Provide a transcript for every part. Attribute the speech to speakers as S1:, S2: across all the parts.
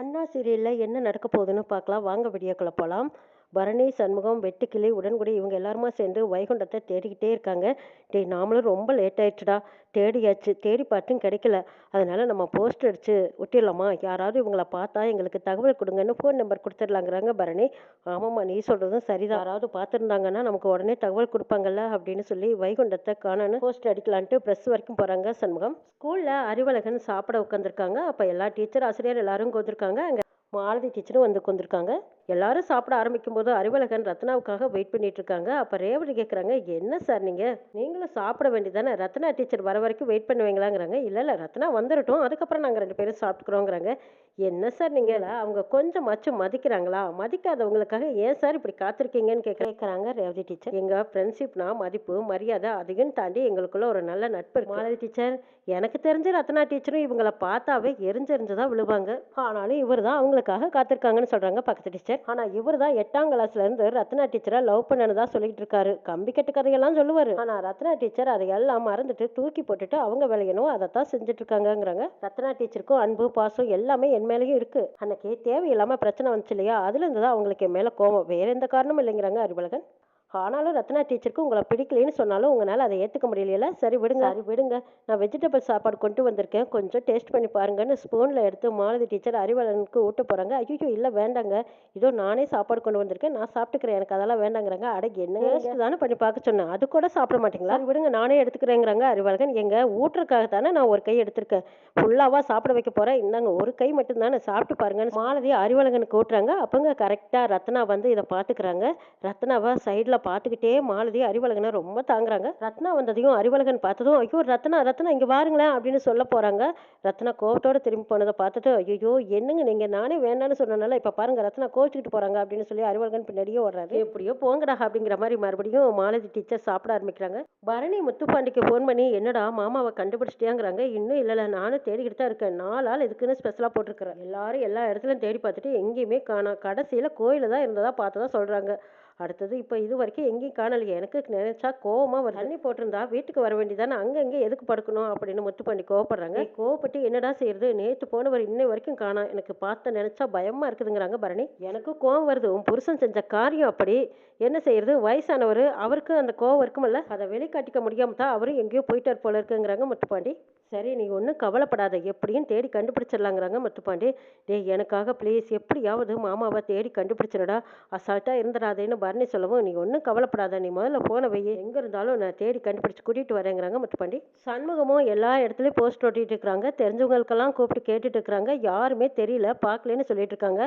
S1: அண்ணா சீரியலில் என்ன நடக்க போகுதுன்னு பார்க்கலாம். வாங்க வீடியோக்குள்ளே போகலாம் பரணி சண்முகம் வெட்டுக்கிளி உடன்குடி இவங்க எல்லாருமா சேர்ந்து வைகுண்டத்தை தேடிக்கிட்டே இருக்காங்க. டேய் நாமளும் ரொம்ப லேட் ஆயிடுச்சுடா. தேடியாச்சு. தேடி பார்த்தும் கிடைக்கல. அதனால நம்ம போஸ்ட் அடிச்சு ஒட்டிடலாமா? யாராவது இவங்கள பார்த்தா எங்களுக்கு தகவல் கொடுங்கன்னு ஃபோன் நம்பர் கொடுத்துடலாங்கிறாங்க பரணி. ஆமாம்மா நீ சொல்கிறதும் சரிதான். யாராவது பார்த்துருந்தாங்கன்னா நமக்கு உடனே தகவல் கொடுப்பாங்கல்ல அப்படின்னு சொல்லி வைகுண்டத்தை காணன்னு போஸ்ட் அடிக்கலான்ட்டு ப்ரெஸ் வரைக்கும் போகிறாங்க சண்முகம். ஸ்கூலில் அறிவழகன் சாப்பிட உட்காந்துருக்காங்க அப்போ எல்லா டீச்சர் ஆசிரியர் எல்லாரும் கொண்டிருக்காங்க அங்கே மாலதி டீச்சரும் வந்து கொண்டிருக்காங்க எல்லாரும் சாப்பிட ஆரம்பிக்கும் போது அறிவழகன் ரத்னாவுக்காக வெயிட் பண்ணிட்டு இருக்காங்க அப்போ ரேவதி கேட்குறாங்க என்ன சார் நீங்கள் நீங்களும் சாப்பிட வேண்டியதானே ரத்னா டீச்சர் வர வரைக்கும் வெயிட் பண்ணுவீங்களாங்கிறாங்க. இல்லை இல்லை ரத்னா வந்துடட்டும் அதுக்கப்புறம் நாங்கள் ரெண்டு பேரும் சாப்பிட்டுக்கிறோங்கிறாங்க. என்ன சார் நீங்கள் அவங்க கொஞ்சம் மச்சும் மதிக்கிறாங்களா? மதிக்காதவங்களுக்காக ஏன் சார் இப்படி காத்திருக்கீங்கன்னு கேட்க கேட்குறாங்க ரேவதி டீச்சர் எங்கள் ஃப்ரெண்ட்ஷிப்னா மதிப்பு மரியாதை அதையும் தாண்டி எங்களுக்குள்ள ஒரு நல்ல நட்பு மாலதி டீச்சர் எனக்கு தெரிஞ்ச ரத்னா டீச்சரும் இவங்கள பார்த்தாவே எரிஞ்செரிஞ்சு தான் விழுவாங்க. ஆனாலும் இவர் தான் அவங்களுக்காக காத்திருக்காங்கன்னு சொல்கிறாங்க பக்கத்து டீச்சர் ஆனால் இவர் தான் எட்டாம் கிளாஸ்லேருந்து ரத்னா டீச்சரை லவ் பண்ணனதா சொல்லிட்டு இருக்காரு. கம்பி கட்டு கதையெல்லாம் சொல்லுவார். ஆனால் ரத்னா டீச்சர் அதையெல்லாம் மறந்துட்டு தூக்கி போட்டுட்டு அவங்க விளையணும் அதை தான் செஞ்சுட்டு இருக்காங்கங்கிறாங்க ரத்னா டீச்சருக்கும் அன்பு பாசம் எல்லாமே என் மேலேயும் இருக்கு. அன்னைக்கு தேவையில்லாமல் பிரச்சனை வந்துச்சு இல்லையா? அதுலேருந்து தான் அவங்களுக்கு என் மேலே கோவம் வேற எந்த காரணமும் இல்லைங்கிறாங்க அறிவழகன் ஆனாலும் ரத்னா டீச்சருக்கு உங்களை பிடிக்கலைன்னு சொன்னாலும் உங்களால் அதை ஏற்றுக்க முடியலையில சரி விடுங்க. சரி விடுங்க. நான் வெஜிடபிள் சாப்பாடு கொண்டு வந்திருக்கேன். கொஞ்சம் டேஸ்ட் பண்ணி பாருங்கன்னு ஸ்பூனில் எடுத்து மாலதி டீச்சர் அறிவலனுக்கு ஊட்ட போகிறாங்க ஐயோ இல்லை வேண்டாங்க. இதோ நானே சாப்பாடு கொண்டு வந்திருக்கேன். நான் சாப்பிட்டுக்கிறேன். எனக்கு அதெல்லாம் வேண்டாங்கிறாங்க. அட என்ன தானே பண்ணி பார்க்க சொன்னேன். அது கூட சாப்பிட மாட்டீங்களா? விடுங்க. நானே எடுத்துக்கிறேங்கிறாங்க அறிவழகன் எங்க ஊட்டுறதுக்காக தானே நான் ஒரு கை எடுத்திருக்கேன். ஃபுல்லாவா சாப்பிட வைக்க போறேன். இந்தாங்க ஒரு கை மட்டும் தானே சாப்பிட்டு பாருங்கன்னு மாலதி அறிவழகனுக்கு ஊட்டுறாங்க. அப்பங்க கரெக்டாக ரத்னா வந்து இதை பார்த்துக்கிறாங்க. ரத்னாவை சைடில் பார்த்துக்கிட்டே மாலதி அறிவழகனை ரொம்ப தாங்குறாங்க. ரத்னா வந்ததையும் அறிவழகன் பார்த்ததும் ஐயோ ரத்னா ரத்னா இங்கே வாருங்களேன் அப்படின்னு சொல்ல போகிறாங்க ரத்னா கோபத்தோடு திரும்பி போனதை பார்த்துட்டு ஐயோ என்னங்க நீங்கள் நானே வேண்டாம்னு சொன்னனால இப்போ பாருங்க ரத்னா கோச்சிக்கிட்டு போகிறாங்க அப்படின்னு சொல்லி அறிவழகன் பின்னாடியே ஓடுறாரு. எப்படியோ போங்கடா அப்படிங்கிற மாதிரி மறுபடியும் மாலதி டீச்சர் சாப்பிட ஆரம்பிக்கிறாங்க. பரணி முத்துப்பாண்டிக்கு ஃபோன் பண்ணி என்னடா மாமாவை கண்டுபிடிச்சிட்டியாங்கிறாங்க. இன்னும் இல்லைல்ல நானும் தேடிக்கிட்டு தான் இருக்கேன். நாலு ஆள் இதுக்குன்னு ஸ்பெஷலாக போட்டிருக்கிறேன் எல்லாரும் எல்லா இடத்துலையும் தேடி பார்த்துட்டு எங்கேயுமே காணா கடைசியில் கோயிலில் தான் இருந்ததா பார்த்ததா சொல்கிறாங்க அடுத்தது இப்போ இது வரைக்கும் எங்கேயும் காணலையே எனக்கு நினைச்சா கோவமாக வருது தண்ணி போட்டிருந்தா வீட்டுக்கு வர வேண்டியதானே அங்கே இங்கே எதுக்கு படுக்கணும் அப்படின்னு முத்துப்பாண்டி கோவப்படுறாங்க. "ஏய், கோவப்பட்டு என்னடா செய்யறது? நேற்று போனவர் இன்னை வரைக்கும் காணோம் எனக்கு பார்த்த நினைச்சா பயமா இருக்குதுங்கிறாங்க பரணி. எனக்கும் கோவம் வருது. உன் புருஷன் செஞ்ச காரியம் அப்படி. என்ன செய்யறது? வயசானவர் அவருக்கு அந்த கோவம் இருக்குமல்ல? அதை வெளிக்காட்டிக்க முடியாம தான் அவரும் எங்கேயோ போயிட்டார் போல இருக்குங்கிறாங்க முத்துப்பாண்டி. சரி நீ ஒன்றும் கவலைப்படாத. எப்படியும் தேடி கண்டுபிடிச்சிடலாங்கிறாங்க முத்துப்பாண்டி. டேய் எனக்காக ப்ளீஸ் எப்படியாவது மாமாவை தேடி கண்டுபிடிச்சிடடா. அசால்ட்டாக இருந்துடாதேன்னு பரணி சொல்லவும் நீ ஒன்றும் கவலைப்படாத. நீ முதல்ல போன வை. எங்கே இருந்தாலும் நான் தேடி கண்டுபிடிச்சி கூட்டிகிட்டு வரேங்கிறாங்க முத்துப்பாண்டி. சண்முகமும் எல்லா இடத்துலையும் போஸ்ட் ஓட்டிகிட்டு இருக்கிறாங்க. தெரிஞ்சவங்களுக்கெல்லாம் கூப்பிட்டு கேட்டுட்டு இருக்கிறாங்க. யாருமே தெரியல. பார்க்கலன்னு சொல்லிட்டு இருக்காங்க.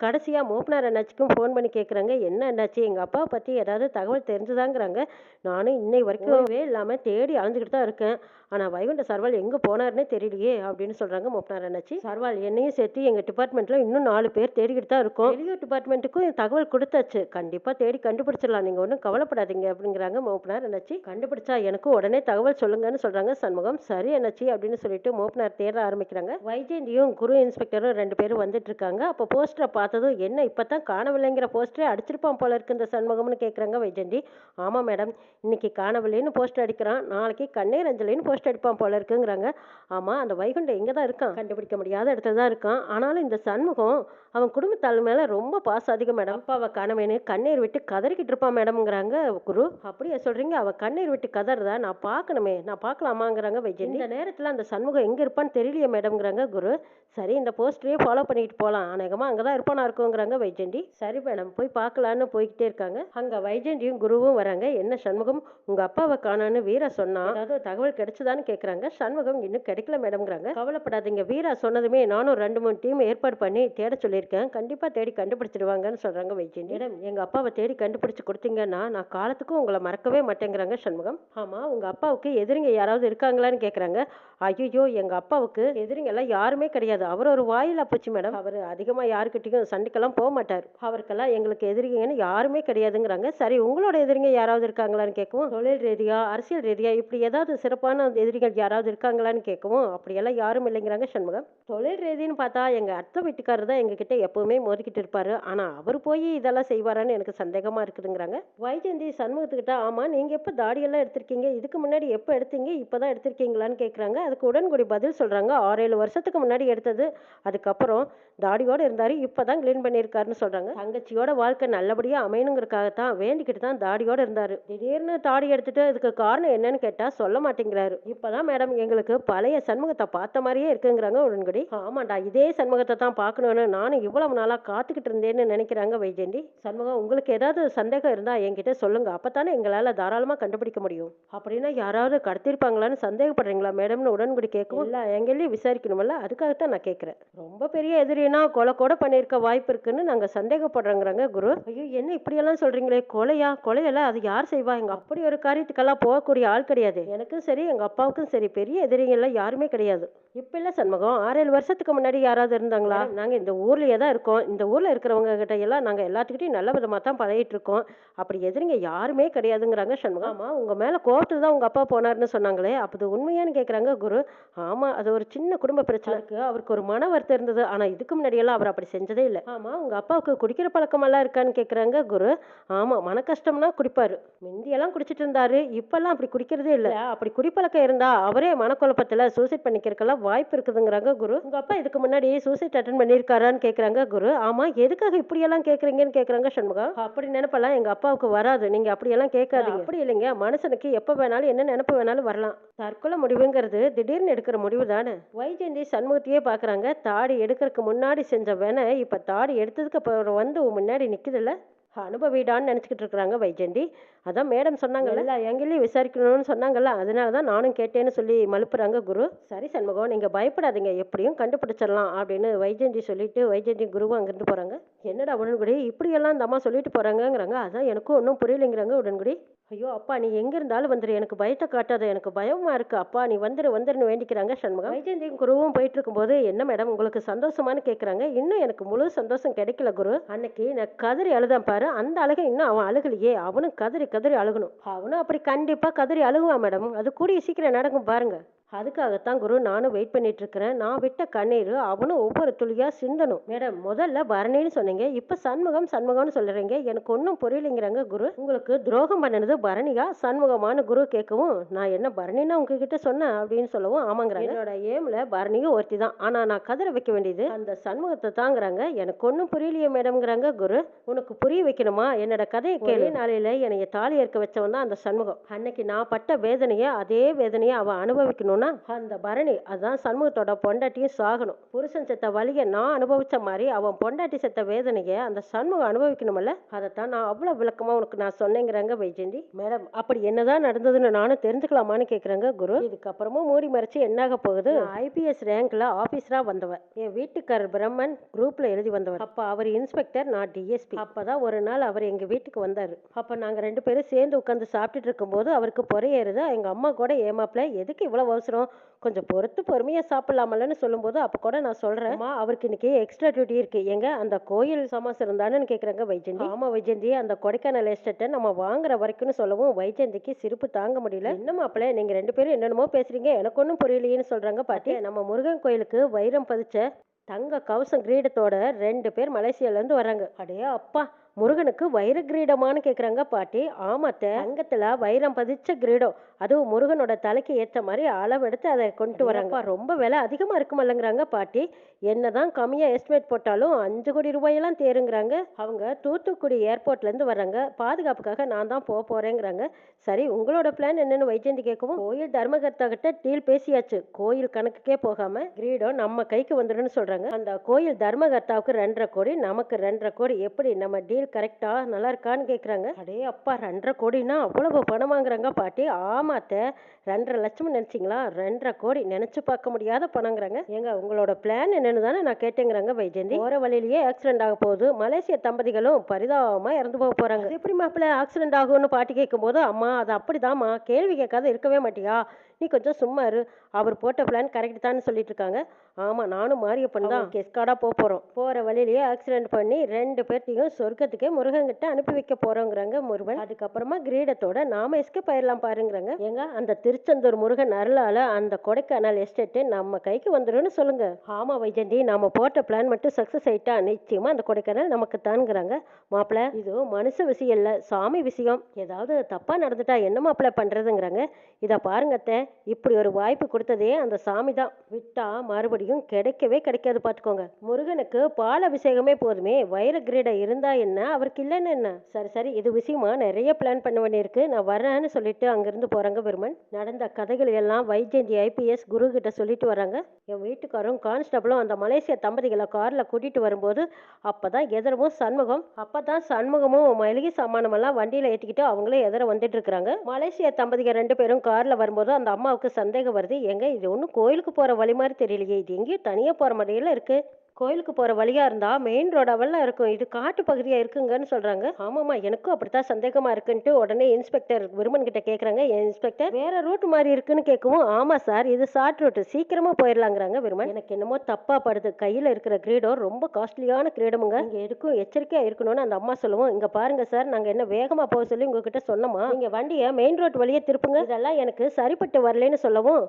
S1: கடைசியாக மூப்பனார் அண்ணாச்சிக்கும் ஃபோன் பண்ணி கேட்குறாங்க என்ன அண்ணாச்சி எங்கள் அப்பாவை பற்றி ஏதாவது தகவல் தெரிஞ்சுதாங்கிறாங்க. நானும் இன்னை வரைக்கும்வே இல்லாமல் தேடி அலைஞ்சுக்கிட்டு தான் இருக்கேன். ஆனால் வைகுண்ட சர்வால் எங்கே போனார்னே தெரியலையே அப்படின்னு சொல்கிறாங்க மூப்பனார் அண்ணாச்சி. சர்வால் என்னையும் சேர்த்து எங்கள் டிபார்ட்மெண்ட்டில் இன்னும் நாலு பேர் தேடிக்கிட்டு தான் இருக்கோம். வெளியூர் டிபார்ட்மெண்ட்டுக்கும் தகவல் கொடுத்தாச்சு. கண்டிப்பாக தேடி கண்டுபிடிச்சிடலாம். நீங்கள் ஒன்றும் கவலைப்படாதீங்க அப்படிங்கிறாங்க மூப்பனார் அண்ணாச்சி. கண்டுபிடிச்சா எனக்கும் உடனே தகவல் சொல்லுங்கன்னு சொல்கிறாங்க சண்முகம். சரி அண்ணாச்சி அப்படின்னு சொல்லிட்டு மூப்பனார் தேட ஆரம்பிக்கிறாங்க. வைஜெயந்தியும் குரு இன்ஸ்பெக்டரும் ரெண்டு பேரும் வந்துட்டு இருக்காங்க. அப்போ போஸ்டரை பார்த்ததும் என்ன இப்போ தான் காணவில்லைங்கிற போஸ்டரை அடிச்சிருப்பான் போல இருக்கு இந்த சண்முகம்னு கேட்குறாங்க வைஜெயந்தி. ஆமாம் மேடம் இன்னைக்கு காணவில்லைன்னு போஸ்டர் அடிக்கிறான். நாளைக்கு கண்ணீர் அஞ்சலின்னு ரெஸ்ட் எடுப்பான் போல இருக்குங்கிறாங்க. ஆமாம் அந்த வைகுண்டம் எங்கே தான் இருக்கான்? கண்டுபிடிக்க முடியாத இடத்துல தான் இருக்கான். ஆனாலும் இந்த சண்முகம் அவன் குடும்பத்தாள் மேலே ரொம்ப பாசம் அதிகம் மேடம். அப்பாவை காணவேன்னு கண்ணீர் விட்டு கதறிக்கிட்டு இருப்பான் மேடம்ங்கிறாங்க குரு. அப்படியே சொல்கிறீங்க அவன் கண்ணீர் விட்டு கதறதா நான் பார்க்கணுமே. நான் பார்க்கலாமாங்கிறாங்க வைஜெயந்தி. இந்த நேரத்தில் அந்த சண்முகம் எங்கே இருப்பான்னு தெரியலையே மேடம்ங்கிறாங்க குரு. சரி இந்த போஸ்டரையே ஃபாலோ பண்ணிட்டு போகலாம் அநேகமாக அங்கே தான் இருப்பானா இருக்குங்கிறாங்க வைஜெயந்தி. சரி மேடம் போய் பார்க்கலான்னு போய்கிட்டே இருக்காங்க. அங்கே வைஜெயந்தியும் குருவும் வராங்க. என்ன சண்முகம்? உங்கள் அப்பாவை காணோன்னு வீரா சொன்னா அதாவது தகவல் கிடைச்சதான்னு கேட்குறாங்க சண்முகம் இன்னும் கிடைக்கல மேடம்ங்கிறாங்க. கவலைப்படாதீங்க. வீரா சொன்னதுமே நானும் ரெண்டு மூணு டீம் ஏற்பாடு பண்ணி தேட சொல்லியிருக்கேன். கண்டிப்பாக தேடி கண்டுபிடிச்சிடுவாங்கன்னு சொல்கிறாங்க வைஜெயந்தி மேடம் எங்கள் அப்பாவை தேடி கண்டுபிடிச்சி கொடுத்தீங்கன்னா நான் காலத்துக்கும் உங்களை மறக்கவே மாட்டேங்கிறாங்க சண்முகம். ஆமாம் உங்கள் அப்பாவுக்கு எதிரிங்க யாராவது இருக்காங்களான்னு கேட்குறாங்க ஐயோ எங்கள் அப்பாவுக்கு எதிரிங்க எல்லாம் யாருமே கிடையாது. அவர் ஒரு வாயில் அப்போச்சு மேடம். அவர் அதிகமாக யாருக்கிட்டையும் சண்டைக்கெல்லாம் போக மாட்டார். அவருக்கெல்லாம் எங்களுக்கு எதிரிங்கன்னு யாருமே கிடையாதுங்கிறாங்க. சரி உங்களோட எதிரிங்க யாராவது இருக்காங்களான்னு கேட்கவும். தொழில் ரீதியா அரசியல் ரீதியா இப்படி ஏதாவது சிறப்பான எதிரிகள் யாராவது இருக்காங்களான்னு கேட்கவும். அப்படியெல்லாம் யாரும் இல்லைங்கிறாங்க சண்முகம். தொழில் ரீதின்னு பார்த்தா எங்கள் அத்தை வீட்டுக்காரர் தான் எங்ககிட்ட எப்பவுமே மோதிக்கிட்டு இருப்பாரு. ஆனால் அவர் போய் இதெல்லாம் செய்வாரான்னு எனக்கு சந்தேகமாக இருக்குதுங்கிறாங்க. வைஜெயந்தி சண்முகத்துக்கிட்ட ஆமாம் நீங்கள் எப்போ தாடியெல்லாம் எடுத்திருக்கீங்க? இதுக்கு முன்னாடி எப்போ எடுத்தீங்க? இப்போ தான் எடுத்திருக்கீங்களான்னு கேட்குறாங்க அதுக்கு உடன்குடி பதில் சொல்கிறாங்க ஆறு ஏழு வருஷத்துக்கு முன்னாடி எடுத்தது. அதுக்கப்புறம் தாடியோடு இருந்தார். இப்போ தான் க்ளீன் பண்ணியிருக்காருன்னு சொல்கிறாங்க தங்கச்சியோட வாழ்க்கை நல்லபடியாக அமையணுங்கிறதுக்காகத்தான் வேண்டிக்கிட்டு தான் தாடியோடு இருந்தார். திடீர்னு தாடி எடுத்துட்டு இதுக்கு காரணம் என்னன்னு கேட்டால் சொல்ல மாட்டேங்கிறாரு. இப்போ தான் மேடம் எங்களுக்கு பழைய சண்முகத்தை பார்த்த மாதிரியே இருக்குங்கிறாங்க உடன்குடி. ஆமாண்டா இதே சண்முகத்தை தான் பார்க்கணுன்னு நானும் இவ்வளவு நாளாக காத்துக்கிட்டு இருந்தேன்னு நினைக்கிறாங்க வைஜெண்டி. சண்முகம் உங்களுக்கு ஏதாவது சந்தேகம் இருந்தால் என்கிட்ட சொல்லுங்க. அப்போ தானே எங்களால் தாராளமாக கண்டுபிடிக்க முடியும். அப்படின்னா யாராவது கடத்திருப்பாங்களான்னு சந்தேகப்படுறீங்களா மேடம்னு உடன்குடி கேட்கும் இல்லை எங்கேயும் விசாரிக்கணுமல்ல அதுக்காகத்தான் நான் கேட்குறேன். ரொம்ப பெரிய எதிரி எதிரினா கொலை கூட பண்ணியிருக்க வாய்ப்பு இருக்குன்னு நாங்கள் சந்தேகப்படுறோங்கிறாங்க குரு. ஐயோ என்ன இப்படியெல்லாம் சொல்கிறீங்களே கொலையா? கொலையெல்லாம் அது யார் செய்வா? எங்கள் அப்படி ஒரு காரியத்துக்கெல்லாம் போகக்கூடிய ஆள் கிடையாது. எனக்கும் சரி எங்கள் அப்பாவுக்கும் சரி. பெரிய எதிரிங்கெல்லாம் யாருமே கிடையாது. இப்போ இல்லை சண்முகம் ஆறேழு வருஷத்துக்கு முன்னாடி யாராவது இருந்தாங்களா? நாங்கள் இந்த ஊர்லேயே தான் இருக்கோம். இந்த ஊரில் இருக்கிறவங்க கிட்ட எல்லாம் நாங்கள் எல்லாத்துக்கிட்டையும் நல்ல விதமாக தான் பழகிட்டு இருக்கோம். அப்படி எதிரிங்க யாருமே கிடையாதுங்கிறாங்க சண்முகம். ஆமாம் உங்கள் மேலே கோவத்தில் தான் உங்கள் அப்பா போனார்னு சொன்னாங்களே. அப்போ உண்மையான்னு கேட்குறாங்க குரு. ஆமாம் அது ஒரு சின்ன குடும்ப பிரச்சனைக்கு அவருக்கு ஒரு மன வருத்தம் இருந்தது. ஆனால் இதுக்கு முன்னாடியெல்லாம் அவர் அப்படி செஞ்சதே இல்லை. ஆமாம் உங்கள் அப்பாவுக்கு குடிக்கிற பழக்கமெல்லாம் இருக்கான்னு கேட்குறாங்க குரு. ஆமாம் மன கஷ்டம்னா குடிப்பாரு. முந்தியெல்லாம் குடிச்சிட்டு இருந்தாரு இப்பெல்லாம் அப்படி குடிக்கிறதே இல்லை. அப்படி குடிப்பழக்கம் இருந்தா அவரே மனக்குழப்பத்தில் சூசைட் பண்ணிக்கிறதுக்கெல்லாம் வாய்ப்பு இருக்குதுங்கிறாங்க குரு. உங்க அப்பா இதுக்கு முன்னாடி சூசைட் அட்டன் பண்ணியிருக்காரான்னு கேட்குறாங்க குரு. ஆமா எதுக்காக இப்படியெல்லாம் கேட்குறீங்கன்னு கேட்குறாங்க சண்முகம் அப்படி நினைப்பெல்லாம் எங்க அப்பாவுக்கு வராது. நீங்க அப்படியெல்லாம் கேட்காதீங்க அப்படி இல்லைங்க மனுஷனுக்கு எப்போ வேணாலும் என்ன நினைப்பு வேணாலும் வரலாம். தற்கொலை முடிவுங்கிறது திடீர்னு எடுக்கிற முடிவு தானே. வைஜெயந்தி சண்முகத்தையே பார்க்குறாங்க தாடி எடுக்கிறதுக்கு முன்னாடி செஞ்ச வேணை இப்போ தாடி எடுத்ததுக்கு அப்புறம் வந்து உன் முன்னாடி நிற்குதுல்ல அனுபவிடான்னு நினச்சிக்கிட்டு இருக்கிறாங்க வைஜெண்டி. அதான் மேடம் சொன்னாங்கல்ல? எங்கேயும் விசாரிக்கணும்னு சொன்னாங்கல்ல? அதனால தான் நானும் கேட்டேன்னு சொல்லி மலுப்புறாங்க குரு. சரி சண்முகம் நீங்கள் பயப்படாதீங்க. எப்படியும் கண்டுபிடிச்சிடலாம் அப்படின்னு வைஜெண்டி சொல்லிட்டு வைஜெண்டி குருவும் அங்கேருந்து போகிறாங்க என்னடா உடன்குடி? இப்படியெல்லாம் இந்த அம்மா சொல்லிட்டு போகிறாங்கங்கிறாங்க அதான் எனக்கும் ஒன்றும் புரியலைங்கிறாங்க உடன்குடி. ஐயோ அப்பா நீ எங்க இருந்தாலும் வந்துரு. எனக்கு பயத்தை காட்டாத. எனக்கு பயமா இருக்கு. அப்பா நீ வந்துரு வந்துருன்னு வேண்டிக்கிறாங்க சண்முகம். வைஜெயந்தியும் குருவும் போயிட்டு இருக்கும்போது என்ன மேடம் உங்களுக்கு சந்தோஷமான்னு கேட்குறாங்க இன்னும் எனக்கு முழு சந்தோஷம் கிடைக்கல குரு. அன்னைக்கு நான் கதறி அழுதான் பாரு. அந்த அழுகை இன்னும் அவன் அழுகலையே. அவனும் கதறி கதறி அழுகணும். அவனும் அப்படி கண்டிப்பா கதறி அழுகுவான் மேடம். அது கூடிய சீக்கிரம் நடக்கும் பாருங்க. அதுக்காகத்தான் குரு நானும் வெயிட் பண்ணிட்டு இருக்கிறேன் நான் விட்ட கண்ணீர் அவனும் ஒவ்வொரு துளியா சிந்தணும். மேடம் முதல்ல பரணின்னு சொன்னீங்க. இப்ப சண்முகம் சண்முகம்னு சொல்றீங்க. எனக்கு ஒன்றும் புரியலைங்கிறாங்க குரு. உங்களுக்கு துரோகம் பண்ணினது பரணியா? சண்முகமானு குரு கேட்கவும் நான் என்ன பரணின்னா உங்ககிட்ட சொன்னேன் அப்படின்னு சொல்லவும் ஆமாங்கிறாங்க. என்னோட ஏம்ல பரணியும் ஒருத்தி தான் ஆனா நான் கதற வைக்க வேண்டியது அந்த சண்முகத்தை தாங்கிறாங்க எனக்கு ஒன்றும் புரியலையே மேடம்ங்கிறாங்க குரு. உனக்கு புரிய வைக்கணுமா? என்னோட கதையை கேள்வி நாளையில என்னைய தாலி ஏற்க வச்சவன் தான் அந்த சண்முகம். அன்னைக்கு நான் பட்ட வேதனையை அதே வேதனையை அவன் அனுபவிக்கணும்னா அந்த பரணி அதுதான் சண்முகத்தோட பொண்டாட்டியும் சாகணும். புருஷன் செத்த வழியை நான் அனுபவிச்ச மாதிரி அவன் பொண்டாட்டி செத்த வேதனையை அந்த சண்முகம் அனுபவிக்கணுமல்ல? அதைத்தான் நான் அவ்வளவு விளக்கமா உனக்கு நான் சொன்னேங்கிறாங்க வைஜெந்தி மேடம் அப்படி என்னதான் நடந்ததுன்னு நானும் தெரிஞ்சுக்கலாமான்னு கேட்குறாங்க குரு. இதுக்கப்புறமும் மூடி மறைச்சு என்னாக போகுது? ஐபிஎஸ் ரேங்க்ல ஆஃபீஸராக வந்தவர் என் வீட்டுக்காரர் பிரம்மன் குரூப்ல எழுதி வந்தவர். அப்போ அவர் இன்ஸ்பெக்டர் நான் டிஎஸ்பி அப்போதான் ஒரு நாள் அவர் எங்கள் வீட்டுக்கு வந்தார். அப்போ நாங்க ரெண்டு பேரும் சேர்ந்து உட்காந்து சாப்பிட்டுட்டு இருக்கும்போது அவருக்கு பொறையேறுது எங்கள் அம்மா கூட ஏமாப்பில். எதுக்கு இவ்வளோ அவசரம் கொஞ்சம் பொறுத்து பொறுமையா சாப்பிடலாமல்லன்னு சொல்லும்போது அப்ப கூட நான் சொல்றேன் அம்மா அவருக்கு இன்னைக்கு எக்ஸ்ட்ரா டியூட்டி இருக்கு. எங்க அந்த கோயில் சமாசம் இருந்தானு கேக்குறாங்க வைஜெயந்தி ஆமா வைஜெயந்தி அந்த கொடைக்கானல் எஸ்டேட்டை நம்ம வாங்குற வரைக்கும்னு சொல்லவும் வைஜெயந்திக்கு சிரிப்பு தாங்க முடியல. என்ன மாப்பிள்ள நீங்க ரெண்டு பேரும் என்னென்னமோ பேசுறீங்க எனக்கு ஒன்றும் புரியலையேன்னு சொல்றாங்க பாட்டி. நம்ம முருகன் கோயிலுக்கு வைரம் பதிச்ச தங்க கவசம் கிரீடத்தோட ரெண்டு பேர் மலேசியால இருந்து வராங்க அடே அப்பா முருகனுக்கு வைர கிரீடமான்னு கேக்குறாங்க பாட்டி. ஆமாத்த. அங்கத்தில் வைரம் பதிச்ச கிரீடம். அதுவும் முருகனோட தலைக்கு ஏத்த மாதிரி அளவெடுத்து அதை கொண்டு வராங்க. ரொம்ப விலை அதிகமா இருக்குமல்லங்கிறாங்க பாட்டி. என்னதான் கம்மியா எஸ்டிமேட் போட்டாலும் அஞ்சு கோடி ரூபாயெல்லாம் தேருங்கிறாங்க. அவங்க தூத்துக்குடி ஏர்போர்ட்ல இருந்து வர்றாங்க பாதுகாப்புக்காக நான் தான் போக போறேங்கிறாங்க. சரி உங்களோட பிளான் என்னன்னு வைஜெயந்தி கேட்கவும் கோயில் தர்மகர்த்தா கிட்ட டீல் பேசியாச்சு. கோயில் கணக்குக்கே போகாம கிரீடம் நம்ம கைக்கு வந்துடும்னு சொல்றாங்க. அந்த கோயில் தர்மகர்த்தாவுக்கு ரெண்டரை கோடி நமக்கு ரெண்டரை கோடி. எப்படி நம்ம டீல் கரெக்டா? நல்லா இருக்கான்னு கேக்குறாங்க. அடே அப்பா ரெண்டரை கோடினா அவ்வளவு பணம் வாங்குறாங்க பாட்டி. ஆமாத்த ரெண்டரை லட்சம் நினைச்சிங்களா? ரெண்டரை கோடி. நினைச்சு பார்க்க முடியாத பணங்கிறாங்க ஏங்க உங்களோட பிளான் என்னன்னு தானே நான் கேட்டேங்கிறாங்க வைஜெயந்தி. போற வழியிலேயே ஆக்சிடென்ட் ஆக போகுது. மலேசிய தம்பதிகளும் பரிதாபமா இறந்து போக போறாங்க. எப்படி மாப்பிள்ள ஆக்சிடென்ட் ஆகும்னு பாட்டி கேட்கும்போது அம்மா அது அப்படிதாம்மா. கேள்வி கேட்காத இருக்கவே மாட்டியா? நீ கொஞ்சம் சும்மா இரு. அவர் போட்ட பிளான் கரெக்ட் தான் சொல்லிட்டு இருக்காங்க. ஆமா நானும் மாரியப்பன் தான். கெஸ்காடா போக போறோம். போற வழியிலேயே ஆக்சிடென்ட் பண்ணி ரெண்டு பேர்த்தையும் சொர்க்க இஷ்டத்துக்கே முருகன்கிட்ட அனுப்பி வைக்க போறோங்கிறாங்க முருகன் அதுக்கப்புறமா கிரீடத்தோட நாம எஸ்கேப் ஆயிடலாம் பாருங்கிறாங்க. ஏங்க அந்த திருச்செந்தூர் முருகன் அருளால அந்த கொடைக்கானல் எஸ்டேட் நம்ம கைக்கு வந்துடும் சொல்லுங்க. ஆமா வைஜந்தி நாம போட்ட பிளான் மட்டும் சக்சஸ் ஆயிட்டா நிச்சயமா அந்த கொடைக்கானல் நமக்கு தான்ங்கிறாங்க. மாப்பிள்ள இது மனுஷ விஷயம் இல்ல சாமி விஷயம். ஏதாவது தப்பா நடந்துட்டா என்ன மாப்பிள்ள பண்றதுங்கிறாங்க. இத பாருங்க அத்தை இப்படி ஒரு வாய்ப்பு கொடுத்ததே அந்த சாமி தான். விட்டா மறுபடியும் கிடைக்கவே கிடைக்காது பாத்துக்கோங்க. முருகனுக்கு பால் அபிஷேகமே போதுமே. வைர கிரீடம் இருந்தா என்ன? அவருக்கு இல்லைன்னு என்ன? சரி சரி இது விஷயமா? நிறைய பிளான் பண்ண வேண்டியிருக்கு. நான் வரேன்னு சொல்லிட்டு அங்கிருந்து போகிறாங்க பெருமன் நடந்த கதைகள் எல்லாம் வைஜெயந்தி ஐபிஎஸ் குரு கிட்ட சொல்லிட்டு வராங்க. என் வீட்டுக்காரும் கான்ஸ்டபிளும் அந்த மலேசிய தம்பதிகளை காரில் கூட்டிகிட்டு வரும்போது அப்போ தான் எதிரவும் சண்முகம் அப்போ தான் சண்முகமும் மளிகை சாமானமெல்லாம் வண்டியில் ஏற்றிக்கிட்டு அவங்களே எதிர வந்துட்டு இருக்கிறாங்க. மலேசிய தம்பதிகள் ரெண்டு பேரும் காரில் வரும்போது அந்த அம்மாவுக்கு சந்தேகம் வருது. எங்க இது ஒன்றும் கோயிலுக்கு போகிற வழி மாதிரி தெரியலையே. இது எங்கேயும் தனியாக போகிற மாதிரியில இருக்குது கோயிலுக்கு போற வழியா இருந்தா மெயின் ரோடாவெல்லாம் இருக்கும். இது காட்டு பகுதியா இருக்குங்கன்னு சொல்றாங்க. ஆமாமா எனக்கும் அப்படித்தான் சந்தேகமா இருக்குன்ட்டு உடனே இன்ஸ்பெக்டர் விருமன் கிட்ட கேக்குறாங்க. "ஏன் இன்ஸ்பெக்டர் வேற ரூட் மாதிரி இருக்குன்னு கேட்கவும் ஆமா சார் இது ஷார்ட் ரூட் சீக்கிரமா போயிடலாங்கிறாங்க விருமன். எனக்கு என்னமோ தப்பா படுது. கையில இருக்கிற கிரீடோ ரொம்ப காஸ்ட்லியான கிரீடமுங்க. இங்க எதுக்கும் எச்சரிக்கையா இருக்கணும்னு அந்த அம்மா சொல்லுவோம். இங்க பாருங்க சார் நாங்க என்ன வேகமா போக சொல்லி உங்ககிட்ட சொன்னோமா? நீங்க வண்டியை மெயின் ரோட் வழியே திருப்புங்க. இதெல்லாம் எனக்கு சரிப்பட்டு வரலைன்னு சொல்லவும்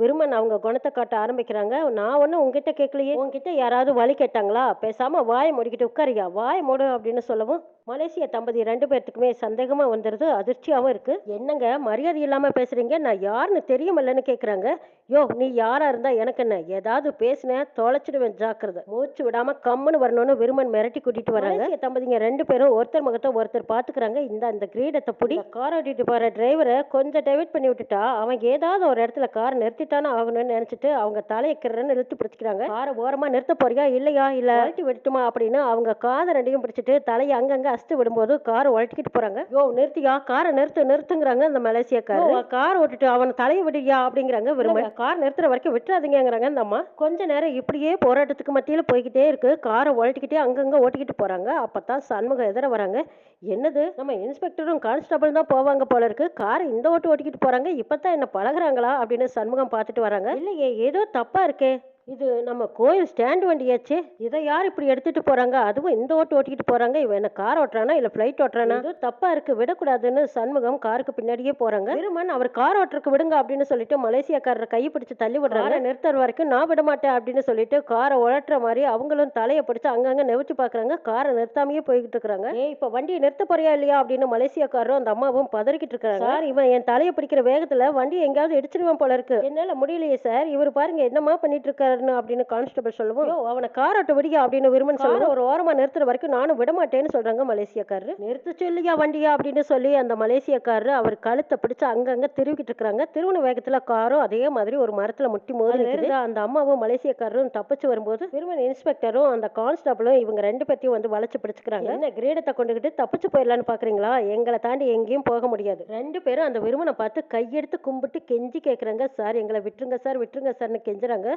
S1: விருமன் அவங்க குணத்தை காட்ட ஆரம்பிக்கிறாங்க. நான் ஒன்றும் உங்ககிட்ட கேட்கலையே. உங்ககிட்ட யாராவது வழி கேட்டாங்களா? பேசாம வாயை மூடிக்கிட்டு உட்காரியா? வாயை மூடு அப்படின்னு சொல்லவும் மலேசிய தம்பதி ரெண்டு பேர்த்துக்குமே சந்தேகமா வந்துடுது அதிர்ச்சியாவும் இருக்கு. என்னங்க மரியாதை இல்லாம பேசுறீங்க? நான் யாருன்னு தெரியுமில்லன்னு கேக்குறாங்க. யோ நீ யாரா இருந்தா எனக்கு என்ன? ஏதாவது பேசினேன் தொலைச்சிடுவேன் ஜாக்கிரதை. மூச்சு விடாம கம்முன்னு வரணும்னு விருமன் மிரட்டி கூட்டிட்டு வராங்க. தம்பதிங்க ரெண்டு பேரும் ஒருத்தர் முகத்தை ஒருத்தர் பாத்துக்கிறாங்க. இந்த அந்த கிரீடத்தை புடி. கார் ஓட்டிட்டு போற டிரைவரை கொஞ்சம் டைவர்ட் பண்ணி விட்டுட்டா அவன் ஏதாவது ஒரு இடத்துல கார் நிறுத்திட்டானே ஆகணும்னு நினைச்சிட்டு அவங்க தலையை கிரன்னு இழுத்து பிடிச்சிக்கிறாங்க. காரை ஓரமா நிறுத்த போறியா? இல்லையா? இல்ல. உழட்டி விட்டுமா அப்படின்னு அவங்க காதை ரெண்டையும் பிடிச்சிட்டு தலையை அங்கங்க அஸ்து விடும்போது காரை உழட்டிக்கிட்டு போறாங்க. யோ நிறுத்தியா? காரை நிறுத்து நிறுத்துங்கிறாங்க அந்த மலேசியக்காரர் கார். ஓட்டிட்டு அவன் தலையை விடுயா அப்படிங்கிறாங்க விரும்ப கார் நிறுத்துற வரைக்கும் விட்டுறாதீங்கிறாங்க அந்த அம்மா. கொஞ்ச நேரம் இப்படியே போராட்டத்துக்கு மத்தியில போய்கிட்டே இருக்கு. காரை உழட்டிக்கிட்டே அங்கங்க ஓட்டிக்கிட்டு போறாங்க. அப்பதான் சண்முகம் எதிர வராங்க. என்னது? நம்ம இன்ஸ்பெக்டரும் கான்ஸ்டபிள் தான் போவாங்க போல இருக்கு. காரை இந்த ஓட்டு ஓட்டிக்கிட்டு போறாங்க. இப்பதான் என்ன பழகுறாங்களா? அப்படின்னு சண்முகம் பார்த்துட்டு வராங்க? இல்லையே ஏதோ தப்பா இருக்கே. இது நம்ம கோயில் ஸ்டாண்ட் வண்டியாச்சே. இதை யார் இப்படி எடுத்துட்டு போறாங்க? அதுவும் இந்த ஓட்டு ஓட்டிக்கிட்டு போறாங்க. இவன் என்ன கார் ஓட்டுறானா? இல்ல ஃபிளைட் ஓட்டுறானா? இது தப்பா இருக்கு. விடக்கூடாதுன்னு சண்முகம் காருக்கு பின்னாடியே போறாங்க. திருமன் அவர் கார் ஓட்டுறதுக்கு விடுங்க அப்படின்னு சொல்லிட்டு மலேசியாக்காரரை கையை பிடிச்சு தள்ளி விடுறாங்க. நிறுத்துற வரைக்கும் நான் விட மாட்டேன் அப்படின்னு சொல்லிட்டு காரை உழட்டுற மாதிரி அவங்களும் தலையை பிடிச்சு அங்கங்க நெவிச்சு பாக்குறாங்க. காரை நிறுத்தாமையே போய்கிட்டு இருக்காங்க ஏய் இப்ப வண்டியை நிறுத்த போறியா இல்லையா அப்படின்னு மலேசியாக்காரரும் அந்த அம்மாவும் பதறிக்கிட்டு இருக்காங்க சார் இவன் என் தலையை பிடிக்கிற வேகத்துல வண்டியை எங்கேயாவது இடிச்சிருவான் போல இருக்கு. என்னால முடியலையே சார். இவர் பாருங்க என்னமா பண்ணிட்டு இருக்காருன்னு அப்படின்னு கான்ஸ்டபிள் சொல்லவும். "யோ, அவனை கார் ஓட்ட விடியா அப்படின்னு விரும்பன் சொல்ல ஒரு ஓரமா நிறுத்துற வரைக்கும் நானும் விட மாட்டேன்னு சொல்றாங்க மலேசியாக்காரரு நிறுத்த சொல்லியா வண்டியா அப்படின்னு சொல்லி அந்த மலேசியாக்காரரு அவர் கழுத்தை பிடிச்சு அங்கங்க திருவிக்கிட்டு இருக்காங்க திருவண வேகத்துல காரும் அதே மாதிரி ஒரு மரத்துல முட்டி மோதி. அந்த அம்மாவும் மலேசியாக்காரரும் தப்பிச்சு வரும்போது விருமன் இன்ஸ்பெக்டரும் அந்த கான்ஸ்டபிளும் இவங்க ரெண்டு பேர்த்தையும் வந்து வளைச்சு பிடிச்சுக்கிறாங்க. என்ன கிரீடத்தை கொண்டுகிட்டு தப்பிச்சு போயிடலான்னு பாக்குறீங்களா? எங்களை தாண்டி எங்கேயும் போக முடியாது. ரெண்டு பேரும் அந்த விருமனை பார்த்து கையெடுத்து கும்பிட்டு கெஞ்சி கேக்குறாங்க. சார் எங்களை விட்டுருங்க சார் விட்டுருங்க சார்னு கெஞ்சுறாங்க.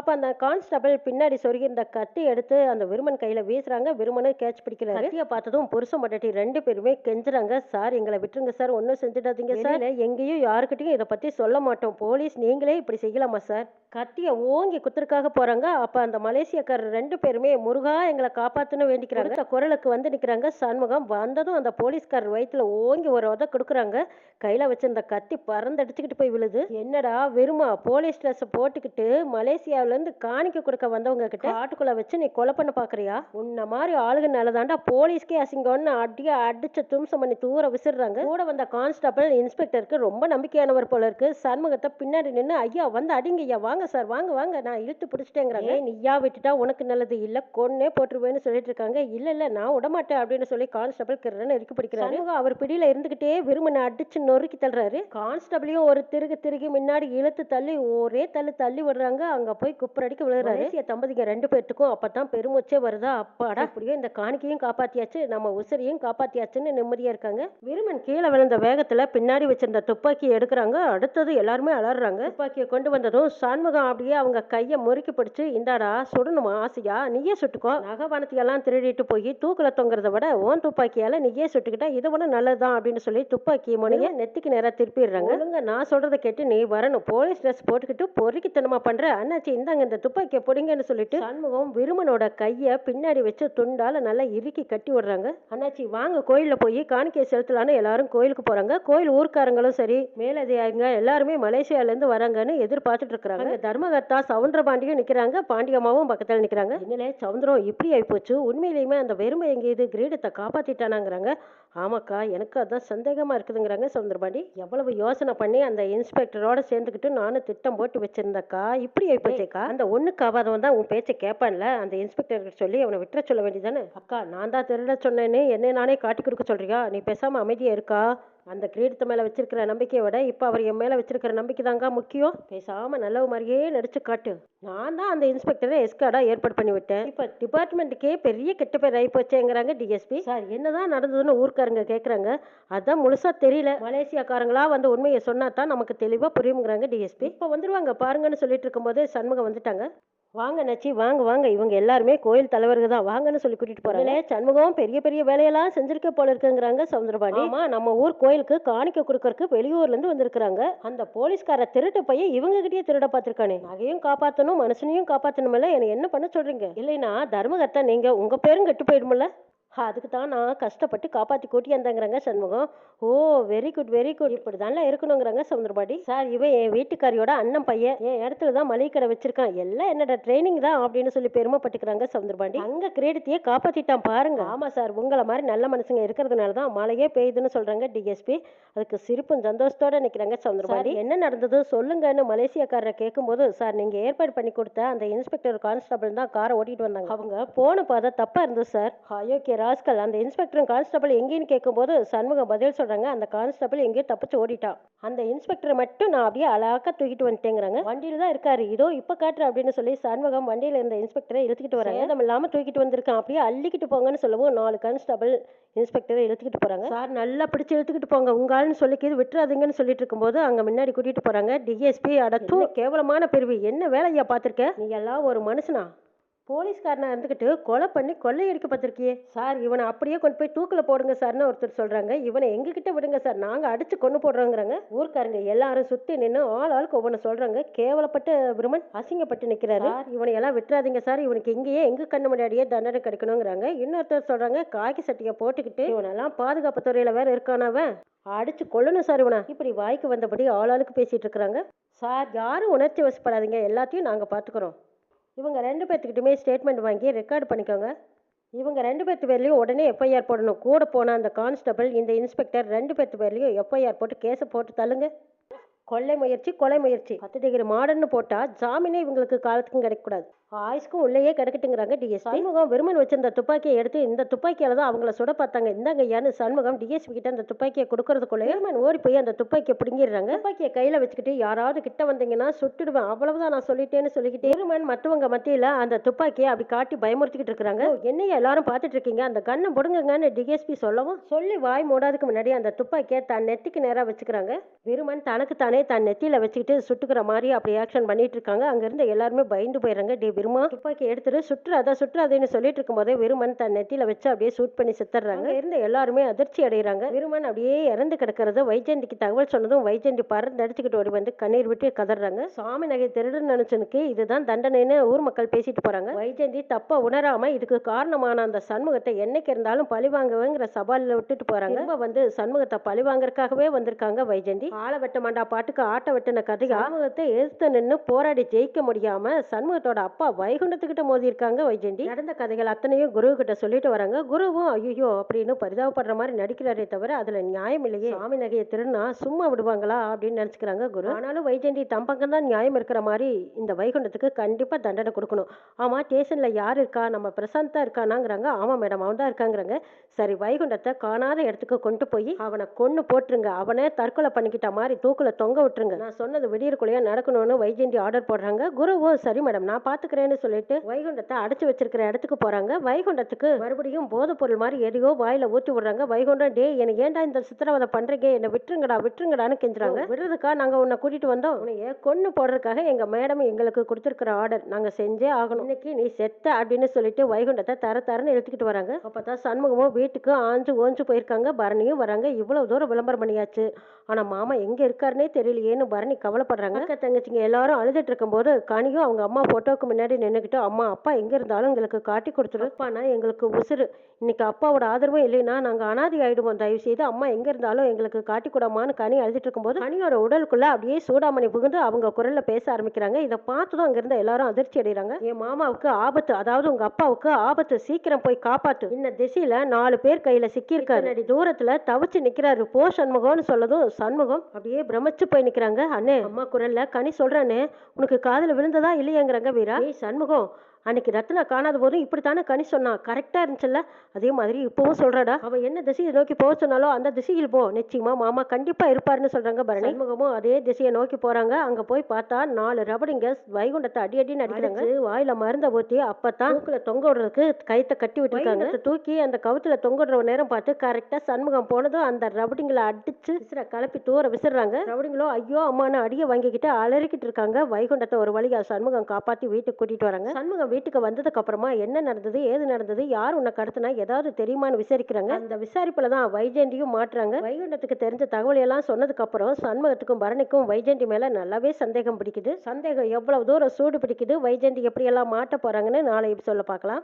S1: அப்ப அந்த கான்ஸ்டபிள் பின்னாடி சொருகி இந்த கத்தி எடுத்து அந்த விருமன் கையில வீசுறாங்க. விருமனை கேட்ச் பிடிக்கிறாரு. கத்திய பார்த்ததும் புருஷன் மட்டாட்டி ரெண்டு பேருமே கெஞ்சுறாங்க. சார் எங்களை விட்டுருங்க சார். ஒன்றும் செஞ்சிடாதீங்க சார். எங்கேயும் யாருக்கிட்டையும் இதை பத்தி சொல்ல மாட்டோம். போலீஸ் நீங்களே இப்படி செய்யலாமா சார்? கத்திய ஓங்கி குத்துறதுக்காக போறாங்க. அப்ப அந்த மலேசியக்காரர் ரெண்டு பேருமே முருகா எங்களை காப்பாத்துன்னு வேண்டிக்கிறாங்க. அடுத்த குரலுக்கு வந்து நிக்கிறாங்க. சண்முகம் வந்ததும் அந்த போலீஸ்காரர் வயித்துல ஓங்கி ஒரு உத கொடுக்குறாங்க. கையில வச்சிருந்த கத்தி பறந்தடிச்சுக்கிட்டு போய் விழுது. என்னடா வெறுமா போலீஸ் ட்ரெஸ் போட்டுக்கிட்டு மலேசியாவுல இருந்து காணிக்க கொடுக்க வந்தவங்க கிட்ட ஆட்டுக்குள்ள வச்சு நீ கொலை பண்ண பாக்குறியா? உன்ன மாதிரி ஆளுங்க நல்லதாண்டா போலீஸ்க்கே அசிங்கம்னு அடிய அடிச்சு தும்சம் பண்ணி தூர விசிறாங்க கூட வந்த கான்ஸ்டபிள் இன்ஸ்பெக்டருக்கு ரொம்ப நம்பிக்கையானவர் போல இருக்கு. சண்முகத்தை பின்னாடி நின்னு ஐயா வந்து அடிங்க ஐயா வாங்க சார் வாங்க வாங்க நான் இழுத்து பிடிச்சிட்டேங்கிறாங்க. நீயா விட்டுட்டா உனக்கு நல்லது இல்ல கொன்னே போட்டுருவேன்னு சொல்லிட்டு இருக்காங்க. இல்ல இல்ல நான் விடமாட்டேன் அப்படின்னு சொல்லி கான்ஸ்டபிள் கிரன்னு இறுக்கி பிடிக்கிறாரு. அவர் பிடியில இருந்துகிட்டே விரும்பின அடிச்சு நொறுக்கி தள்ளுறாரு. கான்ஸ்டபிளையும் ஒரு திருகு திருகி முன்னாடி இழுத்து தள்ளி ஒரே தள்ளு தள்ளி விடுறாங்க. அங்க போய் குப்புரடிக்கு விழுறாரு. தம்பதிங்க ரெண்டு பேர்த்துக்கும் அப்பதான் பெருமூச்சே வருதா? அப்பாடா இப்படியோ இந்த காணிக்கையும் காப்பாத்தியாச்சு நம்ம உசிரியும் காப்பாத்தியாச்சுன்னு நிம்மதியா இருக்காங்க. விருமன் கீழே விழுந்த வேகத்துல பின்னாடி வச்சிருந்த துப்பாக்கியை எடுக்கிறாங்க. அடுத்தது எல்லாருமே அலறாங்க துப்பாக்கியை கொண்டு வந்ததும் சண்முகம் அப்படியே அவங்க கையை முறுக்கி பிடிச்சு இந்தாடா சுடணுமா ஆசையா நீயே சுட்டுக்கோ. நகவனத்தையெல்லாம் திருடிட்டு போய் தூக்குல தொங்குறத விட ஓன் துப்பாக்கியால நீயே சுட்டுக்கிட்டா இதை விட நல்லதுதான் அப்படின்னு சொல்லி துப்பாக்கி முனைய நெத்திக்கு நேரா திருப்பிடுறாங்க. நான் சொல்றத கேட்டு நீ வரணும். போலீஸ் ட்ரெஸ் போட்டுக்கிட்டு பொறுக்கித்தனமா பண்ற. அண்ணாச்சி இந்த இந்தாங்க இந்த துப்பாக்கியை பிடிங்கன்னு சொல்லிட்டு சண்முகம் விருமனோட கையை பின்னாடி வச்சு துண்டால நல்லா இறுக்கி கட்டி விடுறாங்க. அண்ணாச்சி வாங்க கோயிலில் போய் காணிக்கை செலுத்தலான்னு எல்லாரும் கோயிலுக்கு போறாங்க. கோயில் ஊர்க்காரங்களும் சரி மேலதிகாரிங்க எல்லாருமே மலேசியால இருந்து வராங்கன்னு எதிர்பார்த்துட்டு இருக்கிறாங்க. தர்மகர்த்தா சவுந்தர பாண்டியும் நிக்கிறாங்க பாண்டியம்மாவும் பக்கத்தில் நிக்கிறாங்க. இன்னிலே சவுந்தரம் இப்படி ஆயிப்போச்சு. உண்மையிலேயுமே அந்த வெறுமை எங்கேயுது கிரீடத்தை காப்பாத்திட்டானாங்கிறாங்க. ஆமாக்கா எனக்கு அதான் சந்தேகமா இருக்குதுங்கிறாங்க சவுந்தரபாண்டி. எவ்வளவு யோசனை பண்ணி அந்த இன்ஸ்பெக்டரோட சேர்ந்துக்கிட்டு நானும் திட்டம் போட்டு வச்சிருந்தக்கா. இப்படி ஆயிப்போச்சேக்கா அந்த ஒண்ணுக்கு ஆகாதவன் தான் உன் பேச்சை கேட்பான்ல அந்த இன்ஸ்பெக்டர் சொல்லி அவனை விட்டுற சொல்ல வேண்டியதானே அக்கா நான் தான் திருட சொன்னேன்னு என்ன நானே காட்டி கொடுக்க சொல்றியா? நீ பேசாம அமைதியா இருக்கா? அந்த கிரீடத்து மேலே வச்சிருக்கிற நம்பிக்கையை விட இப்போ அவர் என் மேலே வச்சிருக்கிற நம்பிக்கை தாங்க முக்கியம். பேசாமல் நல்லவ மாதிரியே நடிச்சு காட்டு. நான் தான் அந்த இன்ஸ்பெக்டரை எஸ்கார்டாக ஏற்பாடு பண்ணி விட்டேன். இப்போ டிபார்ட்மெண்ட்டுக்கே பெரிய கெட்ட பேர் ஆகி போச்சேங்கிறாங்க டிஎஸ்பி சார் என்னதான் நடந்ததுன்னு ஊர்க்காரங்க கேட்குறாங்க அதான் முழுசாக தெரியல. மலேசியாக்காரங்களா வந்து உண்மையை சொன்னா தான் நமக்கு தெளிவாக புரியுங்கிறாங்க டிஎஸ்பி இப்போ வந்துருவாங்க பாருங்கன்னு சொல்லிட்டு இருக்கும்போது சண்முகம் வந்துட்டாங்க. வாங்க நச்சி வாங்க வாங்க. இவங்க எல்லாருமே கோயில் தலைவர்கள் தான். வாங்கன்னு சொல்லி கூட்டிட்டு போறாங்க. சண்முகம் பெரிய பெரிய வேலையெல்லாம் செஞ்சிருக்க போல இருக்குங்கிறாங்க சவுந்தரபாண்டி ஆமா நம்ம ஊர் கோயிலுக்கு காணிக்க கொடுக்கறதுக்கு வெளியூர்ல இருந்து வந்திருக்காங்க அந்த போலீஸ்கார திருட்டு பையன் இவங்க கிட்டயே திருட பார்த்திருக்கானே. நகையும் காப்பாத்தணும் மனுஷனையும் காப்பாத்தணும்ல என்ன என்ன பண்ண சொல்றீங்க? இல்லைன்னா தர்மகர்த்தா நீங்க உங்க பேரும் கெட்டு போயிடும்ல. அதுக்கு தான் நான் கஷ்டப்பட்டு காப்பாற்றி கூட்டி வந்தேங்கிறாங்க Shanmugam. Oh very good very good இப்படி தானே இருக்கணுங்கிறாங்க சவுந்தரபாடி. சார் இவன் என் வீட்டுக்காரியோட அண்ணன் பையன். என் இடத்துல தான் மளிகை கடை வச்சிருக்கான். எல்லாம் என்னோட ட்ரைனிங் தான் அப்படின்னு சொல்லி பெருமைப்பட்டுக்கிறாங்க சவுந்தரபாண்டி அங்க கிரீடத்தையே காப்பாத்திட்டான் பாருங்க. ஆமா சார் உங்களை மாதிரி நல்ல மனுஷங்க இருக்கிறதுனால தான் மழையே பெய்யுதுன்னு சொல்றாங்க டிஎஸ்பி அதுக்கு சிரிப்பும் சந்தோஷத்தோட நிக்கிறாங்க சவுந்தரபாண்டி என்ன நடந்தது? சொல்லுங்கன்னு மலேசியாக்காரரை கேட்கும்போது சார் நீங்க ஏற்பாடு பண்ணி கொடுத்த அந்த இன்ஸ்பெக்டர் கான்ஸ்டபிள் தான் காரை ஓட்டிட்டு வந்தாங்க. அவங்க போன பாதை தப்பா இருந்தது சார். அயோக்கிய ராஸ்கல் அந்த இன்ஸ்பெக்டரும் கான்ஸ்டபிள் எங்கேன்னு கேட்கும்போது சண்முகம் பதில் சொல்றாங்க அந்த கான்ஸ்டபிள் எங்கேயோ தப்பிச்சு ஓடிட்டான். அந்த இன்ஸ்பெக்டரை மட்டும் நான் அப்படியே அழகா தூக்கிட்டு வந்துட்டேங்கிறாங்க. வண்டியில தான் இருக்காரு. இதோ இப்ப காட்டுற அப்படின்னு சொல்லி சண்முகம் வண்டியில இருந்த இன்ஸ்பெக்டரை இழுத்துக்கிட்டு வராங்க. சேதம் இல்லாம தூக்கிட்டு வந்திருக்கான். அப்படியே அள்ளிக்கிட்டு போங்கன்னு சொல்லவும் நாலு கான்ஸ்டபிள் இன்ஸ்பெக்டரை இழுத்துக்கிட்டு போறாங்க. சார் நல்லா பிடிச்சு இழுத்துக்கிட்டு போங்க. உங்க ஆளுன்னு சொல்லிக்கிது விட்டுறாதீங்கன்னு சொல்லிட்டு இருக்கும்போது அங்க முன்னாடி கூட்டிட்டு போறாங்க. டிஎஸ்பி அடத்தும் கேவலமான பிரிவு. என்ன வேலையா பார்த்திருக்க? நீ எல்லாம் ஒரு மனுஷனா? போலீஸ்காரனா இருந்துக்கிட்டு கொலை பண்ணி கொள்ளையடிக்க பார்த்திருக்கியே சார் இவனை அப்படியே கொண்டு போய் தூக்கில் போடுங்க சார்னு ஒருத்தர் சொல்றாங்க. இவனை எங்ககிட்ட விடுங்க சார். நாங்க அடிச்சு கொண்டு போடுறோங்கிறாங்க. ஊர்க்காரங்க எல்லாரும் சுத்தி நின்று ஆள் ஆளுக்கு ஒவ்வொன்று சொல்றாங்க. கேவலப்பட்டு விருமன் அசிங்கப்பட்டு நிக்கிறாரு. சார். இவனை எல்லாம் விட்டுறாதீங்க சார். இவனுக்கு இங்கேயே எங்க கண்ணு முன்னாடியே தண்டனை கிடைக்கணுங்கிறாங்க. இன்னொருத்தர் சொல்றாங்க காக்கி சட்டியை போட்டுக்கிட்டு இவனெல்லாம் பாதுகாப்பு துறையில வேற இருக்கானவன் அடிச்சு கொள்ளணும் சார் இவனை. இப்படி வாய்க்கு வந்தபடி ஆளாளுக்கு பேசிட்டு இருக்கிறாங்க. சார் யாரும் உணர்ச்சி வசப்படாதீங்க. எல்லாத்தையும் நாங்க பாத்துக்கிறோம். இவங்க ரெண்டு பேர்த்துக்கிட்டுமே ஸ்டேட்மெண்ட் வாங்கி ரெக்கார்ட் பண்ணிக்கோங்க. இவங்க ரெண்டு பேர்த்து பேர்லையும் உடனே எஃப்ஐஆர் போடணும். கூட போன அந்த கான்ஸ்டபிள் இந்த இன்ஸ்பெக்டர் ரெண்டு பேர்த்து பேர்லையும் எஃப்ஐஆர் போட்டு கேஸை போட்டு தள்ளுங்க. கொள்ளை முயற்சி கொலை முயற்சி. பத்து டிகிரி மாடர்னு போட்டால் ஜாமீனே இவங்களுக்கு காலத்துக்கும் கிடைக்கக்கூடாது. ஆயுஸ்க்கும் உள்ளேயே கிடக்கட்டுங்கிறாங்க டிஎஸ் சண்முகம் விருமன் வச்சிருந்த துப்பாக்கியை எடுத்து இந்த துப்பாக்கியால தான் அவங்கள சுட பார்த்தாங்க. இந்தாங்க ஐயான்னு சண்முகம் டிஎஸ்பி கிட்ட அந்த துப்பாக்கியை கொடுக்கறதுக்குள்ள விருமன் ஓடி போய் அந்த துப்பாக்கியை பிடுங்கிடுறாங்க. துப்பாக்கியை கையில வச்சுக்கிட்டு யாராவது கிட்ட வந்தீங்கன்னா சுட்டுடுவேன் அவ்வளவுதான் நான் சொல்லிட்டேன்னு சொல்லிக்கிட்டு விருமன் மற்றவங்க மத்தியில அந்த துப்பாக்கியை அப்படி காட்டி பயமுறுத்திக்கிட்டு இருக்காங்க என்னைய எல்லாரும் பார்த்துட்டு இருக்கீங்க? அந்த கண்ணை புடுங்கங்கன்னு டிஎஸ்பி சொல்லவும் சொல்லி வாய் மூடாதுக்கு முன்னாடி அந்த துப்பாக்கியை தன் நெத்திக்கு நேராக வச்சுக்கிறாங்க. விருமன் தனக்கு தானே தன் நெத்தியில வச்சுக்கிட்டு சுட்டுக்கிற மாதிரி அப்படி ஆக்ஷன் பண்ணிட்டு இருக்காங்க. அங்கிருந்து எல்லாருமே பயந்து போயிடுறாங்க டிபி விருமா துப்பாக்கி எடுத்துட்டு சுற்றுறாதா சுற்றுறாதேன்னு சொல்லிட்டு இருக்கும்போதே விருமன் தன் நெத்தியில வச்சு அப்படியே ஷூட் பண்ணி செத்துறாங்க. இருந்த எல்லாருமே அதிர்ச்சி அடைகிறாங்க. விருமன் அப்படியே இறந்து கிடக்கிறது. வைஜெயந்திக்கு தகவல் சொன்னதும் வைஜெயந்தி பறந்து அடிச்சுக்கிட்டு ஓடி வந்து கண்ணீர் விட்டு கதறாங்க. சாமி நகை திருடுன்னு நினைச்சனுக்கு இதுதான் தண்டனைன்னு ஊர் மக்கள் பேசிட்டு போறாங்க. வைஜெயந்தி தப்பா உணராம இதுக்கு காரணமான அந்த சண்முகத்தை என்னைக்கு இருந்தாலும் பழி வாங்குவேங்கிற சவாலில் விட்டுட்டு போறாங்க. திரும்ப வந்து சண்முகத்தை பழி வாங்குறதுக்காகவே வந்திருக்காங்க வைஜெயந்தி ஆள வெட்ட மாண்டா பாட்டுக்கு ஆட்ட வெட்டின கதை சண்முகத்தை எதிர்த்து நின்னு போராடி ஜெயிக்க முடியாம சண்முகத்தோட அப்பா வைகுண்டத்துக்கிட்ட மோதி இருக்காங்க வைஜெயந்தி நடந்த கதைகள் அத்தனையும் குரு கிட்ட சொல்லிட்டு வராங்க. குருவும் ஐயோ அப்படின்னு பரிதாபப்படுற மாதிரி நடிக்கிறாரே தவிர அதுல நியாயம் இல்லையே. சாமி நகையை திருநா சும்மா விடுவாங்களா அப்படின்னு நினைச்சுக்கிறாங்க குரு. ஆனாலும் வைஜெயந்தி தம் பக்கம் தான் நியாயம் இருக்கிற மாதிரி இந்த வைகுண்டத்துக்கு கண்டிப்பா தண்டனை கொடுக்கணும். ஆமா ஸ்டேஷன்ல யார் இருக்கா? நம்ம பிரசாந்த் தான் இருக்கானாங்கிறாங்க. ஆமா மேடம் அவன் தான் இருக்காங்கிறாங்க. சரி வைகுண்டத்தை காணாத இடத்துக்கு கொண்டு போய் அவனை கொண்டு போட்டுருங்க. அவனே தற்கொலை பண்ணிக்கிட்ட மாதிரி தூக்குல தொங்க விட்டுருங்க. நான் சொன்னது விடியற்குள்ளேயே நடக்கணும்னு வைஜெயந்தி ஆர்டர் போடுறாங்க. குருவும் சரி மேடம் நான் பாத்துக்கிறேன். வந்துடுறேன்னு சொல்லிட்டு வைகுண்டத்தை அடைச்சு வச்சிருக்கிற இடத்துக்கு போறாங்க. வைகுண்டத்துக்கு மறுபடியும் போதைப் பொருள் மாதிரி எதையோ வாயில ஊத்தி விடுறாங்க. வைகுண்டம் டே எனக்கு ஏன்டா இந்த சித்திரவதை பண்றீங்க? என்னை விட்டுருங்கடா விட்டுருங்கடான்னு கெஞ்சுறாங்க. விடுறதுக்கா நாங்க உன்னை கூட்டிட்டு வந்தோம். உன்னைய கொன்னு போடுறதுக்காக எங்க மேடம் எங்களுக்கு கொடுத்துருக்கிற ஆர்டர் நாங்க செஞ்சே ஆகணும். இன்னைக்கு நீ செத்த அப்படின்னு சொல்லிட்டு வைகுண்டத்தை தர தரன்னு இழுத்துக்கிட்டு வராங்க. அப்பதான் சண்முகமும் வீட்டுக்கு ஆஞ்சு ஓஞ்சு போயிருக்காங்க. பரணியும் வராங்க. இவ்வளவு தூரம் விளம்பரம் பண்ணியாச்சு. ஆனா மாமா எங்க இருக்காருனே தெரியலையேன்னு பரணி கவலைப்படுறாங்க. தங்கச்சிங்க எல்லாரும் அழுதுட்டு இருக்கும்போது கனியும் அவங்க அம்மா போட்டோவுக்கு முன்னாடி நின்னுக்கிட்டு அம்மா அப்பா எங்க இருந்தாலும் எங்களுக்கு காட்டி கொடுத்துரு. அப்பானா எங்களுக்கு உசுரு இன்னைக்கு அப்பாவோட ஆதரவும் இல்லைன்னா நாங்க அனாதை ஆயிடுவோம். தயவு செய்து அம்மா எங்க இருந்தாலும் எங்களுக்கு காட்டி கூடாமான்னு கனி அழுதுட்டு இருக்கும்போது கனியோட உடலுக்குள்ள அப்படியே சூடாமணி புகுந்து அவங்க குரல்ல பேச ஆரம்பிக்கிறாங்க. இதை பார்த்துதான் அங்க இருந்த எல்லாரும் அதிர்ச்சி அடைகிறாங்க. என் மாமாவுக்கு ஆபத்து அதாவது உங்க அப்பாவுக்கு ஆபத்து சீக்கிரம் போய் காப்பாத்து. இந்த திசையில நாலு பேர் கையில சிக்கியிருக்காரு. அடி தூரத்துல தவிச்சு நிக்கிறாரு. போ சண்முகம்னு சொல்லதும் சண்முகம் அப்படியே பிரமிச்சு போய் நிக்கிறாங்க. அண்ணே அம்மா குரல்ல கனி சொல்றானே உனக்கு காதுல விழுந்ததா இல்லையாங்கிறாங்க வீரா. சண்முகம் அன்னைக்கு ரத்னா காணாத போதும் இப்படித்தானே கனி சொன்னா? கரெக்டா இருந்துச்சுல்ல? அதே மாதிரி இப்பவும் சொல்றாடா. அவ என்ன திசையை நோக்கி போக சொன்னாலோ அந்த திசையில் போ. நிச்சயமா மாமா கண்டிப்பா இருப்பாருன்னு சொல்றாங்க பரணி. சண்முகமும் அதே திசையை நோக்கி போறாங்க. அங்க போய் பார்த்தா நாலு ரபடிங்க வைகுண்டத்தை அடி அடின்னு அடிக்கிறாங்க. வாயில மருந்த ஊத்தி அப்பதான் தூக்குல தொங்க விடுறதுக்கு கைத்தை கட்டி விட்டுருக்காங்க. தூக்கி அந்த கவுத்துல தொங்க விடுற நேரம் பார்த்து கரெக்டா சண்முகம் போனதும் அந்த ரபடிங்களை அடிச்சு விசிற கலப்பி தூர விசிறாங்க. ரபடிங்களோ ஐயோ அம்மான்னு அடிய வாங்கிக்கிட்டு அலறிக்கிட்டு இருக்காங்க. வைகுண்டத்தை ஒரு வழியா சண்முகம் காப்பாத்தி வீட்டுக்கு கூட்டிட்டு வராங்க. சண்முகம் வீட்டுக்கு வந்ததுக்கு அப்புறமா என்ன நடந்தது ஏது நடந்தது யார் உன்னை கடத்தினா ஏதாவது தெரியுமான்னு விசாரிக்கிறாங்க. அந்த விசாரிப்புல தான் வைஜெயந்தியும் மாட்டுறாங்க. வைகுண்டத்துக்கு தெரிஞ்ச தகவல் எல்லாம் சொன்னதுக்கு அப்புறம் சண்முகத்துக்கும் பரணிக்கும் வைஜெயந்தி மேல நல்லாவே சந்தேகம் பிடிக்குது. சந்தேகம் எவ்வளவு தூரம் சூடு பிடிக்குது வைஜெயந்தி எப்படி எல்லாம் மாட்ட போறாங்கன்னு நாளை சொல்ல பார்க்கலாம்.